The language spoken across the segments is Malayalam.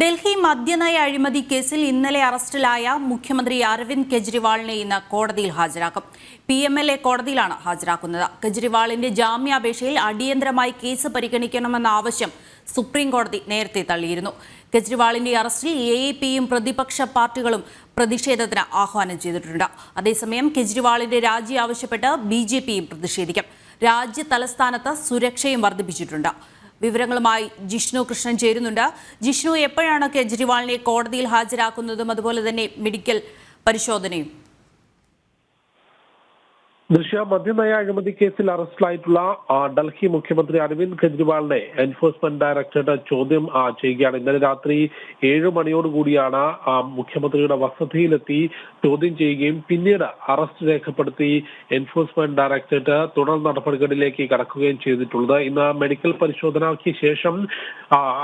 ഡൽഹി മദ്യനയ അഴിമതി കേസിൽ ഇന്നലെ അറസ്റ്റിലായ മുഖ്യമന്ത്രി അരവിന്ദ് കെജ്രിവാളിനെ ഇന്ന് കോടതിയിൽ ഹാജരാക്കും. പി എം എൽ എ കോടതിയിലാണ് ഹാജരാക്കുന്നത്. കെജ്രിവാളിന്റെ ജാമ്യാപേക്ഷയിൽ അടിയന്തരമായി കേസ് പരിഗണിക്കണമെന്ന ആവശ്യം സുപ്രീം കോടതി നേരത്തെ തള്ളിയിരുന്നു. കെജ്രിവാളിന്റെ അറസ്റ്റിൽ എ എ പിയും പ്രതിപക്ഷ പാർട്ടികളും പ്രതിഷേധത്തിന് ആഹ്വാനം ചെയ്തിട്ടുണ്ട്. അതേസമയം കെജ്രിവാളിന്റെ രാജി ആവശ്യപ്പെട്ട് ബി ജെ പിയും പ്രതിഷേധിക്കും. രാജ്യ തലസ്ഥാനത്ത് സുരക്ഷയും വർദ്ധിപ്പിച്ചിട്ടുണ്ട്. വിവരങ്ങളുമായി ജിഷ്ണു കൃഷ്ണൻ ചേരുന്നുണ്ട്. ജിഷ്ണു എപ്പോഴാണ് കെജ്രിവാളിനെ കോടതിയിൽ ഹാജരാക്കുന്നതും അതുപോലെ തന്നെ മെഡിക്കൽ പരിശോധനയും? ദൃശ്യ മദ്യനയ അഴിമതി കേസിൽ അറസ്റ്റിലായിട്ടുള്ള ഡൽഹി മുഖ്യമന്ത്രി അരവിന്ദ് കെജ്രിവാളിനെ എൻഫോഴ്സ്മെന്റ് ഡയറക്ടറേറ്റ് ചോദ്യം ചെയ്യുകയാണ്. ഇന്നലെ രാത്രി ഏഴ് മണിയോടുകൂടിയാണ് മുഖ്യമന്ത്രിയുടെ വസതിയിലെത്തി ചോദ്യം ചെയ്യുകയും പിന്നീട് അറസ്റ്റ് രേഖപ്പെടുത്തി എൻഫോഴ്സ്മെന്റ് ഡയറക്ടറേറ്റ് തുടർ നടപടികളിലേക്ക് കടക്കുകയും ചെയ്തിട്ടുള്ളത്. ഇന്ന് മെഡിക്കൽ പരിശോധനയ്ക്ക് ശേഷം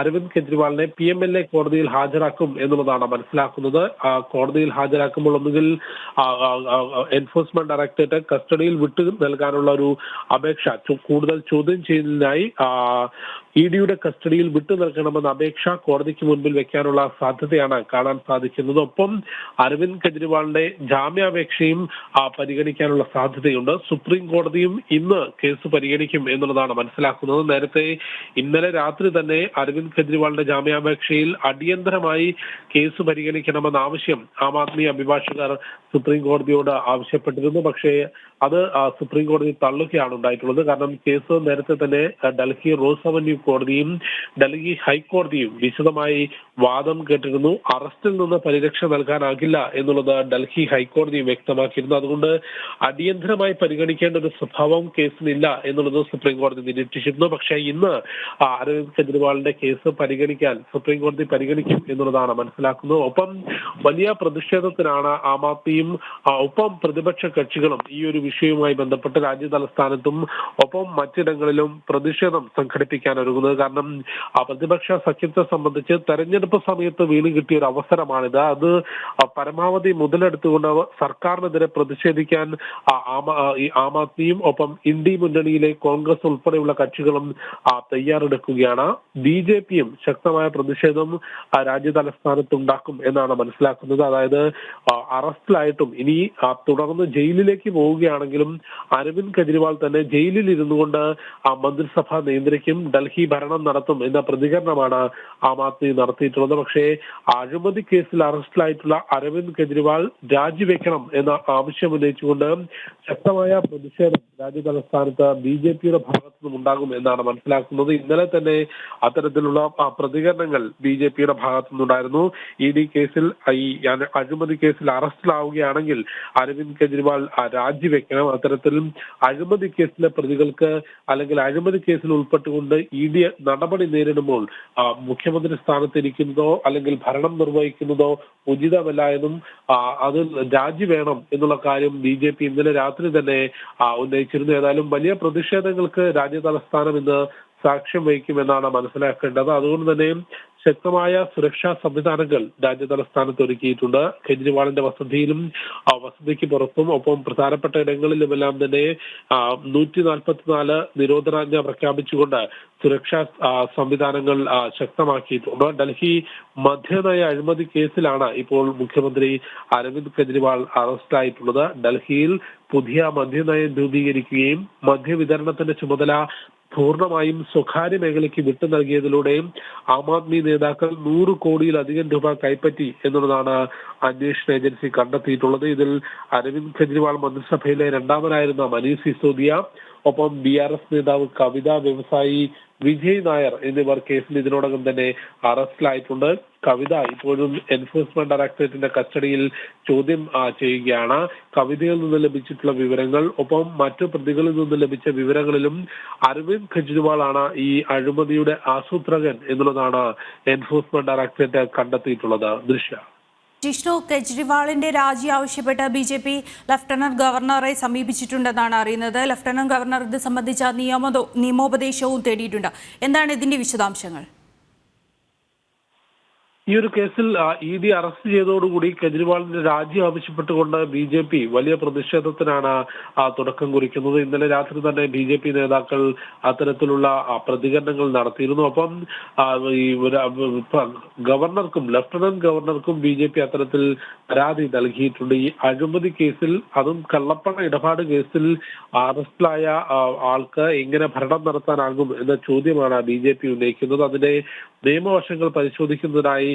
അരവിന്ദ് കെജ്രിവാളിനെ പി എം എൽ എ കോടതിയിൽ ഹാജരാക്കും എന്നുള്ളതാണ് മനസ്സിലാക്കുന്നത്. കോടതിയിൽ ഹാജരാക്കുമ്പോൾ ഒന്നുകിൽ എൻഫോഴ്സ്മെന്റ് ഡയറക്ടറേറ്റ് കസ്റ്റഡിയിൽ വിട്ടു നൽകാനുള്ള ഒരു അപേക്ഷ കൂടുതൽ ചോദ്യം ചെയ്യുന്നതിനായി ഇ ഡിയുടെ കസ്റ്റഡിയിൽ വിട്ടു നൽകണമെന്ന അപേക്ഷ കോടതിക്ക് മുൻപിൽ വെക്കാനുള്ള സാധ്യതയാണ് കാണാൻ സാധിക്കുന്നത്. ഒപ്പം അരവിന്ദ് കെജ്രിവാളിന്റെ ജാമ്യാപേക്ഷയും പരിഗണിക്കാനുള്ള സാധ്യതയുണ്ട്. സുപ്രീം കോടതിയും ഇന്ന് കേസ് പരിഗണിക്കും എന്നുള്ളതാണ് മനസ്സിലാക്കുന്നത്. നേരത്തെ ഇന്നലെ രാത്രി തന്നെ അരവിന്ദ് കെജ്രിവാളിന്റെ ജാമ്യാപേക്ഷയിൽ അടിയന്തരമായി കേസ് പരിഗണിക്കണമെന്ന ആവശ്യം ആം ആദ്മി അഭിഭാഷകർ സുപ്രീം കോടതിയോട് ആവശ്യപ്പെട്ടിരുന്നു. പക്ഷേ അത് സുപ്രീം കോടതി തള്ളുകയാണ് ഉണ്ടായിട്ടുള്ളത്. കാരണം കേസ് നേരത്തെ തന്നെ ഡൽഹി റോസ് അവന്യൂ കോടതിയും ഡൽഹി ഹൈക്കോടതിയും വിശദമായി വാദം കേട്ടിരുന്നു. അറസ്റ്റിൽ നിന്ന് പരിരക്ഷ നൽകാനാകില്ല എന്നുള്ളത് ഡൽഹി ഹൈക്കോടതി വ്യക്തമാക്കിയിരുന്നു. അതുകൊണ്ട് അടിയന്തരമായി പരിഗണിക്കേണ്ട ഒരു സ്വഭാവം കേസിനില്ല എന്നുള്ളത് സുപ്രീം കോടതി നിരീക്ഷിച്ചിരുന്നു. പക്ഷേ ഇന്ന് അരവിന്ദ് കെജ്രിവാളിന്റെ കേസ് പരിഗണിക്കാൻ സുപ്രീം കോടതി പരിഗണിക്കും എന്നുള്ളതാണ് മനസ്സിലാക്കുന്നത്. ഒപ്പം വലിയ പ്രതിഷേധത്തിനാണ് ആം ആദ്മിയും ഒപ്പം പ്രതിപക്ഷ കക്ഷികളും ഈ ഒരു വിഷയവുമായി ബന്ധപ്പെട്ട് രാജ്യതലസ്ഥാനത്തും ഒപ്പം മറ്റിടങ്ങളിലും പ്രതിഷേധം സംഘടിപ്പിക്കാൻ ഒരുങ്ങുന്നത് കാരണം പ്രതിപക്ഷ സഖ്യത്തെ സംബന്ധിച്ച് തെരഞ്ഞെടുപ്പ് സമയത്ത് വീണ് കിട്ടിയ ഒരു അവസരമാണിത്. അത് പരമാവധി മുതലെടുത്തുകൊണ്ട് സർക്കാരിനെതിരെ പ്രതിഷേധിക്കാൻ ആ, ആദ്മിയും ഒപ്പം ഇന്ത്യ മുന്നണിയിലെ കോൺഗ്രസ് ഉൾപ്പെടെയുള്ള കക്ഷികളും തയ്യാറെടുക്കുകയാണ്. ബി ജെ പിയും ശക്തമായ പ്രതിഷേധം രാജ്യ തലസ്ഥാനത്ത് ഉണ്ടാക്കും എന്നാണ് മനസ്സിലാക്കുന്നത്. അതായത് അറസ്റ്റിലായിട്ടും ഇനി തുടർന്ന് ജയിലിലേക്ക് പോവുകയാണെങ്കിലും അരവിന്ദ് കെജ്രിവാൾ തന്നെ ജയിലിൽ ഇരുന്നു കൊണ്ട് ആ മന്ത്രിസഭ നിയന്ത്രിക്കും ഡൽഹി ഭരണം നടത്തും എന്ന പ്രതികരണമാണ് ആം ആദ്മി നടത്തിയിട്ടുള്ളത്. പക്ഷേ അഴിമതി കേസിൽ അറസ്റ്റിലായിട്ടുള്ള അരവിന്ദ് കെജ്രിവാൾ രാജിവെക്കണം എന്ന ആവശ്യം ഉന്നയിച്ചുകൊണ്ട് ശക്തമായ പ്രതിഷേധം രാജ്യ തലസ്ഥാനത്ത് ബി ജെ പിയുടെ ഭാഗത്തു നിന്നും ഉണ്ടാകും എന്നാണ് മനസ്സിലാക്കുന്നത്. ഇന്നലെ തന്നെ അത്തരത്തിലുള്ള പ്രതികരണങ്ങൾ ബി ജെ പിയുടെ ഭാഗത്തു നിന്നുണ്ടായിരുന്നു. ഇ ഡി കേസിൽ ഈ അഴിമതി കേസിൽ അറസ്റ്റിലാവുകയാണെങ്കിൽ അരവിന്ദ് കെജ്രിവാൾ രാജിവെക്കണം. അത്തരത്തിലും അഴിമതി കേസിലെ പ്രതികൾക്ക് അല്ലെങ്കിൽ അഴിമതി കേസിൽ ഉൾപ്പെട്ടുകൊണ്ട് ഇ ഡി നടപടി നേരിടുമ്പോൾ മുഖ്യമന്ത്രി സ്ഥാനത്തിരിക്കുന്നതോ അല്ലെങ്കിൽ ഭരണം നിർവഹിക്കുന്നതോ ഉചിതമല്ല എന്നും അത് രാജി വേണം എന്നുള്ള കാര്യം ബി ജെ പി ഇന്നലെ രാത്രി തന്നെ ഉന്നയിച്ചിരുന്നു. ഏതായാലും വലിയ പ്രതിഷേധങ്ങൾക്ക് രാജ്യ തലസ്ഥാനം ഇന്ന് സാക്ഷ്യം വഹിക്കുമെന്നാണ് മനസ്സിലാക്കേണ്ടത്. അതുകൊണ്ട് തന്നെ ശക്തമായ സുരക്ഷാ സംവിധാനങ്ങൾ രാജ്യതലസ്ഥാനത്ത് ഒരുക്കിയിട്ടുണ്ട്. കെജ്രിവാളിന്റെ വസതിയിലും വസതിക്ക് പുറത്തും ഒപ്പം പ്രധാനപ്പെട്ട ഇടങ്ങളിലുമെല്ലാം തന്നെ നൂറ്റി നാൽപ്പത്തിനാല് നിരോധനാജ്ഞ പ്രഖ്യാപിച്ചുകൊണ്ട് സുരക്ഷാ സംവിധാനങ്ങൾ ശക്തമാക്കിയിട്ടുണ്ട്. ഡൽഹി മധ്യനയ അഴിമതി കേസിലാണ് ഇപ്പോൾ മുഖ്യമന്ത്രി അരവിന്ദ് കെജ്രിവാൾ അറസ്റ്റായിട്ടുള്ളത് ഡൽഹിയിൽ പുതിയ മദ്യനയം രൂപീകരിക്കുകയും മദ്യവിതരണത്തിന്റെ ചുമതല പൂർണമായും സ്വകാര്യ മേഖലയ്ക്ക് വിട്ടു നൽകിയതിലൂടെയും ആം ആദ്മി നേതാക്കൾ നൂറ് കോടിയിലധികം രൂപ കൈപ്പറ്റി എന്നുള്ളതാണ് അന്വേഷണ ഏജൻസി കണ്ടെത്തിയിട്ടുള്ളത്. ഇതിൽ അരവിന്ദ് കെജ്രിവാൾ മന്ത്രിസഭയിലെ രണ്ടാമനായിരുന്ന മനീഷ് സിസോദിയ ഒപ്പം ബി ആർ എസ് നേതാവ് കവിത വ്യവസായി വിജയ് നായർ എന്നിവർ കേസിൽ ഇതിനോടകം തന്നെ അറസ്റ്റിലായിട്ടുണ്ട്. കവിത ഇപ്പോഴും എൻഫോഴ്സ്മെന്റ് ഡയറക്ടറേറ്റിന്റെ കസ്റ്റഡിയിൽ ചോദ്യം ചെയ്യുകയാണ്. കവിതയിൽ നിന്ന് ലഭിച്ചിട്ടുള്ള വിവരങ്ങൾ ഒപ്പം മറ്റു പ്രതികളിൽ നിന്ന് ലഭിച്ച വിവരങ്ങളിലും അരവിന്ദ് കെജ്രിവാളാണ് ഈ അഴിമതിയുടെ ആസൂത്രകൻ എന്നുള്ളതാണ് എൻഫോഴ്സ്മെന്റ് ഡയറക്ടറേറ്റ് കണ്ടെത്തിയിട്ടുള്ളത്. ദൃശ്യ. ജിഷ്ണു കെജ്രിവാളിന്റെ രാജി ആവശ്യപ്പെട്ട് ബി ജെ പി ലഫ്റ്റനന്റ് ഗവർണറെ സമീപിച്ചിട്ടുണ്ടെന്നാണ് അറിയുന്നത്. ലഫ്റ്റനന്റ് ഗവർണർ ഇത് സംബന്ധിച്ച നിയമോ നിയമോപദേശവും തേടിയിട്ടുണ്ട്. എന്താണ് ഇതിന്റെ വിശദാംശങ്ങൾ? ഈ ഒരു കേസിൽ ഇ ഡി അറസ്റ്റ് ചെയ്തതോടുകൂടി കെജ്രിവാളിന്റെ രാജി ആവശ്യപ്പെട്ടുകൊണ്ട് ബി ജെ പി വലിയ പ്രതിഷേധത്തിനാണ് തുടക്കം കുറിക്കുന്നത്. ഇന്നലെ രാത്രി തന്നെ ബി ജെ പി നേതാക്കൾ അത്തരത്തിലുള്ള പ്രതികരണങ്ങൾ നടത്തിയിരുന്നു. അപ്പം ഈ ഗവർണർക്കും ലഫ്റ്റനന്റ് ഗവർണർക്കും ബി ജെ പി അത്തരത്തിൽ പരാതി നൽകിയിട്ടുണ്ട്. ഈ അഴിമതി കേസിൽ അതും കള്ളപ്പണ ഇടപാട് കേസിൽ അറസ്റ്റിലായ ആൾക്ക് എങ്ങനെ ഭരണം നടത്താനാകും എന്ന ചോദ്യമാണ് ബി ജെ പി ഉന്നയിക്കുന്നത്. അതിന്റെ നിയമവശങ്ങൾ പരിശോധിക്കുന്നതിനായി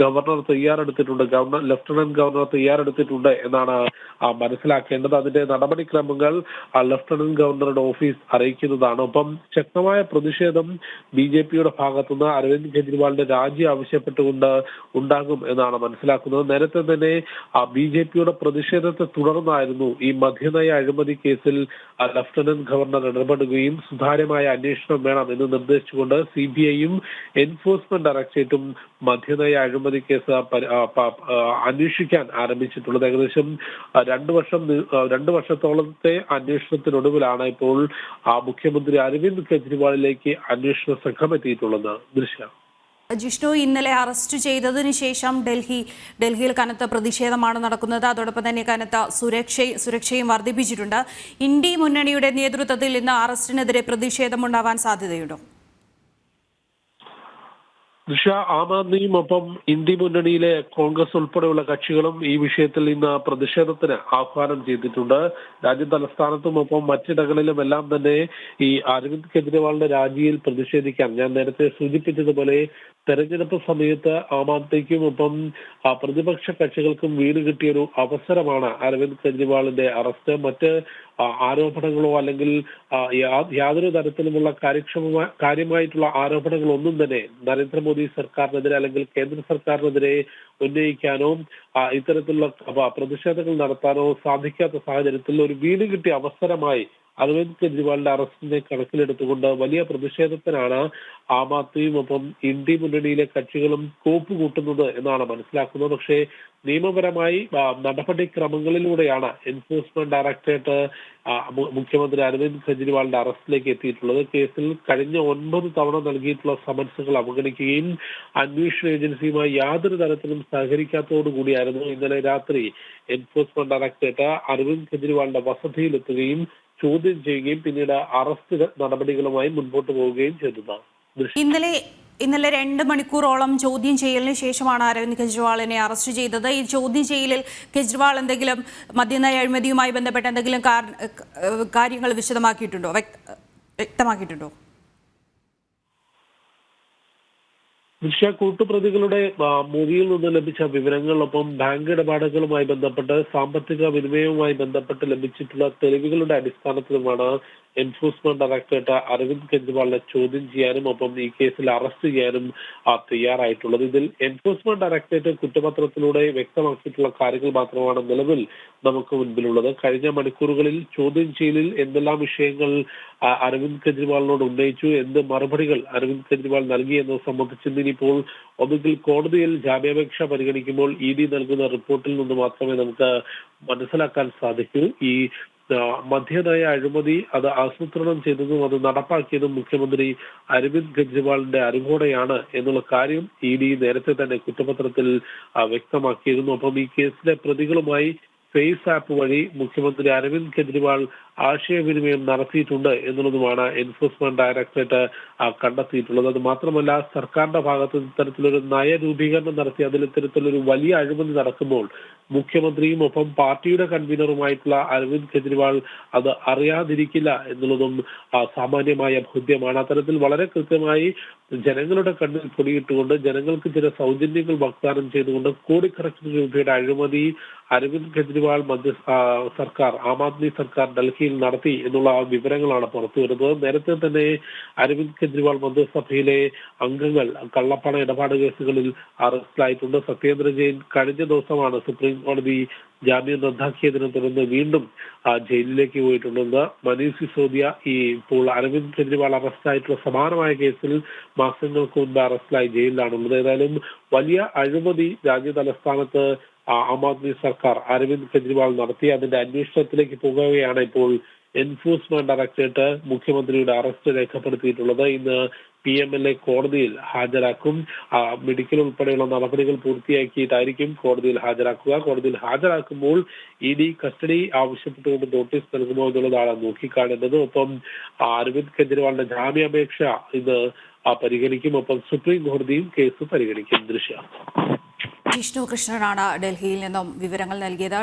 ഗവർണർ തയ്യാറെടുത്തിട്ടുണ്ട് ഗവർണർ ലഫ്റ്റനന്റ് ഗവർണർ തയ്യാറെടുത്തിട്ടുണ്ട് എന്നാണ് മനസ്സിലാക്കേണ്ടത്. അതിന്റെ നടപടിക്രമങ്ങൾ ലഫ്റ്റനന്റ് ഗവർണറുടെ ഓഫീസ് അറിയിക്കുന്നതാണ്. ഒപ്പം ശക്തമായ പ്രതിഷേധം ബി ജെ പിയുടെ ഭാഗത്തുനിന്ന് അരവിന്ദ് കെജ്രിവാളിന്റെ രാജി ആവശ്യപ്പെട്ടുകൊണ്ട് ഉണ്ടാകും എന്നാണ് മനസ്സിലാക്കുന്നത്. നേരത്തെ തന്നെ ബി ജെ പിയുടെ പ്രതിഷേധത്തെ തുടർന്നായിരുന്നു ഈ മദ്യനയ അഴിമതി കേസിൽ ലഫ്റ്റനന്റ് ഗവർണർ ഇടപെടുകയും സുതാര്യമായ അന്വേഷണം വേണം എന്ന് നിർദ്ദേശിച്ചുകൊണ്ട് സി ബി ഐയും എൻഫോഴ്സ്മെന്റ് ഡയറക്ടറേറ്റും മദ്യനയ അഴിമതി കേസ് പ- ആ, അന്വേഷിക്കാൻ ആരംഭിച്ചിട്ടുള്ളത്. ഏകദേശം രണ്ടു വർഷം രണ്ടു വർഷത്തോളത്തെ അന്വേഷണത്തിനൊടുവിലാണ് ഇപ്പോൾ മുഖ്യമന്ത്രി അരവിന്ദ് കെജ്രിവാളിലേക്ക് അന്വേഷണ സംഘം എത്തിയിട്ടുള്ളത്. ദൃശ്യ. ജിഷ്ണു ഇന്നലെ അറസ്റ്റ് ചെയ്തതിനു ശേഷം ഡൽഹി ഡൽഹിയിൽ കനത്ത പ്രതിഷേധമാണ് നടക്കുന്നത്. അതോടൊപ്പം തന്നെ കനത്ത സുരക്ഷ സുരക്ഷയും വർദ്ധിപ്പിച്ചിട്ടുണ്ട്. ഇന്ത്യ മുന്നണിയുടെ നേതൃത്വത്തിൽ ഇന്ന് അറസ്റ്റിനെതിരെ പ്രതിഷേധമുണ്ടാവാൻ സാധ്യതയുണ്ടോ? ദിശ ആം ആദ്മിയും ഒപ്പം ഇന്ത്യ മുന്നണിയിലെ കോൺഗ്രസ് ഉൾപ്പെടെയുള്ള കക്ഷികളും ഈ വിഷയത്തിൽ ഇന്ന് പ്രതിഷേധത്തിന് ആഹ്വാനം ചെയ്തിട്ടുണ്ട്. രാജ്യ തലസ്ഥാനത്തും ഒപ്പം മറ്റിടങ്ങളിലും എല്ലാം തന്നെ ഈ അരവിന്ദ് കെജ്രിവാളിന്റെ രാജിയിൽ പ്രതിഷേധിക്കാൻ ഞാൻ നേരത്തെ സൂചിപ്പിച്ചതുപോലെ തെരഞ്ഞെടുപ്പ് സമയത്ത് ആം ആദ്മിക്കും ഒപ്പം പ്രതിപക്ഷ കക്ഷികൾക്കും വീട് കിട്ടിയ ഒരു അവസരമാണ് അരവിന്ദ് കെജ്രിവാളിന്റെ അറസ്റ്റ്. മറ്റ് ആരോപണങ്ങളോ അല്ലെങ്കിൽ യാതൊരു തരത്തിലുമുള്ള കാര്യക്ഷമമായ കാര്യമായിട്ടുള്ള ആരോപണങ്ങളൊന്നും തന്നെ നരേന്ദ്രമോദി സർക്കാരിനെതിരെ അല്ലെങ്കിൽ കേന്ദ്ര സർക്കാരിനെതിരെ ഉന്നയിക്കാനോ ഇത്തരത്തിലുള്ള പ്രതിഷേധങ്ങൾ നടത്താനോ സാധിക്കാത്ത സാഹചര്യത്തിൽ ഒരു വീട് കിട്ടിയ അവസരമായി അരവിന്ദ് കെജ്രിവാളിന്റെ അറസ്റ്റിനെ കണക്കിലെടുത്തുകൊണ്ട് വലിയ പ്രതിഷേധത്തിനാണ് ആം ആദ്മിയും ഒപ്പം ഇന്ത്യ മുന്നണിയിലെ കക്ഷികളും കോപ്പ് കൂട്ടുന്നത് എന്നാണ് മനസ്സിലാക്കുന്നത്. പക്ഷേ നിയമപരമായി നടപടിക്രമങ്ങളിലൂടെയാണ് എൻഫോഴ്സ്മെന്റ് ഡയറക്ടറേറ്റ് മുഖ്യമന്ത്രി അരവിന്ദ് കെജ്രിവാളിന്റെ അറസ്റ്റിലേക്ക് എത്തിയിട്ടുള്ളത്. കേസിൽ കഴിഞ്ഞ ഒൻപത് തവണ നൽകിയിട്ടുള്ള സമൻസുകൾ അവഗണിക്കുകയും അന്വേഷണ ഏജൻസിയുമായി യാതൊരു തരത്തിലും സഹകരിക്കാത്തതോടുകൂടിയായിരുന്നു ഇന്നലെ രാത്രി എൻഫോഴ്സ്മെന്റ് ഡയറക്ടറേറ്റ് അരവിന്ദ് കെജ്രിവാളിന്റെ വസതിയിലെത്തുകയും ചോദ്യം ചെയ്യുകയും പിന്നീട് അറസ്റ്റ് നടപടികളുമായി മുൻപോട്ട് പോവുകയും ചെയ്തതാണ്. ഇന്നലെ ഇന്നലെ രണ്ട് മണിക്കൂറോളം ചോദ്യം ചെയ്യലിന് ശേഷമാണ് അരവിന്ദ് കെജ്രിവാളിനെ അറസ്റ്റ് ചെയ്തത്. ഈ ചോദ്യം ചെയ്യലിൽ കെജ്രിവാൾ എന്തെങ്കിലും മദ്യനയ അഴിമതിയുമായി ബന്ധപ്പെട്ട എന്തെങ്കിലും കാര്യങ്ങൾ വിശദമാക്കിയിട്ടുണ്ടോ? വ്യക്ത- വ്യക്തമാക്കിയിട്ടുണ്ടോ? ദൃശ്യ കൂട്ടുപ്രതികളുടെ മൊഴിയിൽ നിന്ന് ലഭിച്ച വിവരങ്ങളൊപ്പം ബാങ്ക് ഇടപാടുകളുമായി ബന്ധപ്പെട്ട് സാമ്പത്തിക വിനിമയവുമായി ബന്ധപ്പെട്ട് ലഭിച്ചിട്ടുള്ള തെളിവുകളുടെ അടിസ്ഥാനത്തിലുമാണ് എൻഫോഴ്സ്മെന്റ് ഡയറക്ടറേറ്റ് അരവിന്ദ് കെജ്രിവാളിനെ ചോദ്യം ചെയ്യാനും ഒപ്പം ഈ കേസിൽ അറസ്റ്റ് ചെയ്യാനും തയ്യാറായിട്ടുള്ളത്. ഇതിൽ എൻഫോഴ്സ്മെന്റ് ഡയറക്ടറേറ്റ് കുറ്റപത്രത്തിലൂടെ വ്യക്തമാക്കിയിട്ടുള്ള കാര്യങ്ങൾ മാത്രമാണ് നിലവിൽ നമുക്ക് മുൻപിലുള്ളത്. കഴിഞ്ഞ മണിക്കൂറുകളിൽ ചോദ്യം ചെയ്യലിൽ എന്തെല്ലാം വിഷയങ്ങൾ അരവിന്ദ് കെജ്രിവാളിനോട് ഉന്നയിച്ചു? എന്ത് മറുപടികൾ അരവിന്ദ് കെജ്രിവാൾ നൽകി എന്നത് സംബന്ധിച്ച് ഇനിയിപ്പോൾ ഒന്നുകിൽ കോടതിയിൽ ജാമ്യാപേക്ഷ പരിഗണിക്കുമ്പോൾ ഇ ഡി നൽകുന്ന റിപ്പോർട്ടിൽ നിന്ന് മാത്രമേ നമുക്ക് മനസ്സിലാക്കാൻ സാധിക്കൂ. ഈ ആ, മദ്യനയ അഴിമതി അത് ആസൂത്രണം ചെയ്തതും അത് നടപ്പാക്കിയതും മുഖ്യമന്ത്രി അരവിന്ദ് കെജ്രിവാളിന്റെ അറിവോടെയാണ് എന്നുള്ള കാര്യം ഇ ഡി നേരത്തെ തന്നെ കുറ്റപത്രത്തിൽ വ്യക്തമാക്കിയിരുന്നു. ഒപ്പം ഈ കേസിലെ പ്രതികളുമായി ഫേസ് ആപ്പ് വഴി മുഖ്യമന്ത്രി അരവിന്ദ് കെജ്രിവാൾ ആശയവിനിമയം നടത്തിയിട്ടുണ്ട് എന്നുള്ളതുമാണ് എൻഫോഴ്സ്മെന്റ് ഡയറക്ടറേറ്റ് കണ്ടെത്തിയിട്ടുള്ളത്. അത് മാത്രമല്ല സർക്കാരിന്റെ ഭാഗത്ത് ഇത്തരത്തിലൊരു നയരൂപീകരണം നടത്തി അതിൽ ഇത്തരത്തിലൊരു വലിയ അഴിമതി നടക്കുമ്പോൾ മുഖ്യമന്ത്രിയും ഒപ്പം പാർട്ടിയുടെ കൺവീനറുമായിട്ടുള്ള അരവിന്ദ് കെജ്രിവാൾ അത് അറിയാതിരിക്കില്ല എന്നുള്ളതും സാമാന്യമായ ബോധ്യമാണ്. അത്തരത്തിൽ വളരെ കൃത്യമായി ജനങ്ങളുടെ കണ്ണിൽ പൊടിയിട്ടുകൊണ്ട് ജനങ്ങൾക്ക് ചില സൗജന്യങ്ങൾ വാഗ്ദാനം ചെയ്തുകൊണ്ട് കോടിക്കണക്കിന് രൂപയുടെ അഴിമതി അരവിന്ദ് കെജ്രിവാൾ മധ്യ സർക്കാർ ആം ആദ്മി സർക്കാർ ഡൽഹിയിൽ നടത്തി എന്നുള്ള വിവരങ്ങളാണ് പുറത്തു വരുന്നത്. നേരത്തെ തന്നെ അരവിന്ദ് കെജ്രിവാൾ മന്ത്രിസഭയിലെ അംഗങ്ങൾ കള്ളപ്പണ ഇടപാട് കേസുകളിൽ അറസ്റ്റിലായിട്ടുണ്ട്. സത്യേന്ദ്ര ജെയിൻ കഴിഞ്ഞ ദിവസമാണ് സുപ്രീം കോടതി ജാമ്യം റദ്ദാക്കിയതിനെ തുടർന്ന് വീണ്ടും ജയിലിലേക്ക് പോയിട്ടുണ്ടെന്ന് മനീഷ് സിസോദിയ ഈ ഇപ്പോൾ അരവിന്ദ് കെജ്രിവാൾ അറസ്റ്റായിട്ടുള്ള സമാനമായ കേസിൽ മാസങ്ങൾക്ക് മുൻപ് അറസ്റ്റിലായി ജയിലിലാണുള്ളത്. ഏതായാലും വലിയ അഴിമതി രാജ്യ തലസ്ഥാനത്ത് ആ, ആദ്മി സർക്കാർ അരവിന്ദ് കെജ്രിവാൾ നടത്തി അതിന്റെ അന്വേഷണത്തിലേക്ക് പോകുകയാണ് ഇപ്പോൾ എൻഫോഴ്സ്മെന്റ് ഡയറക്ടറേറ്റ് മുഖ്യമന്ത്രിയുടെ അറസ്റ്റ് രേഖപ്പെടുത്തിയിട്ടുള്ളത്. ഇന്ന് പി എം എൽ എ കോടതിയിൽ ഹാജരാക്കും. മെഡിക്കൽ ഉൾപ്പെടെയുള്ള നടപടികൾ പൂർത്തിയാക്കിയിട്ടായിരിക്കും കോടതിയിൽ ഹാജരാക്കുക. കോടതിയിൽ ഹാജരാക്കുമ്പോൾ ഇ ഡി കസ്റ്റഡി ആവശ്യപ്പെട്ടുകൊണ്ട് നോട്ടീസ് നൽകുമോ എന്നുള്ളതാണ് നോക്കിക്കാണേണ്ടത്. ഒപ്പം അരവിന്ദ് കെജ്രിവാളിന്റെ ജാമ്യാപേക്ഷ ആ, പരിഗണിക്കും. ഒപ്പം സുപ്രീം കോടതിയും കേസ് പരിഗണിക്കും. ദൃശ്യ ജിഷ്ണു കൃഷ്ണനാണ് ഡൽഹിയിൽ നിന്നും വിവരങ്ങൾ നൽകിയത്.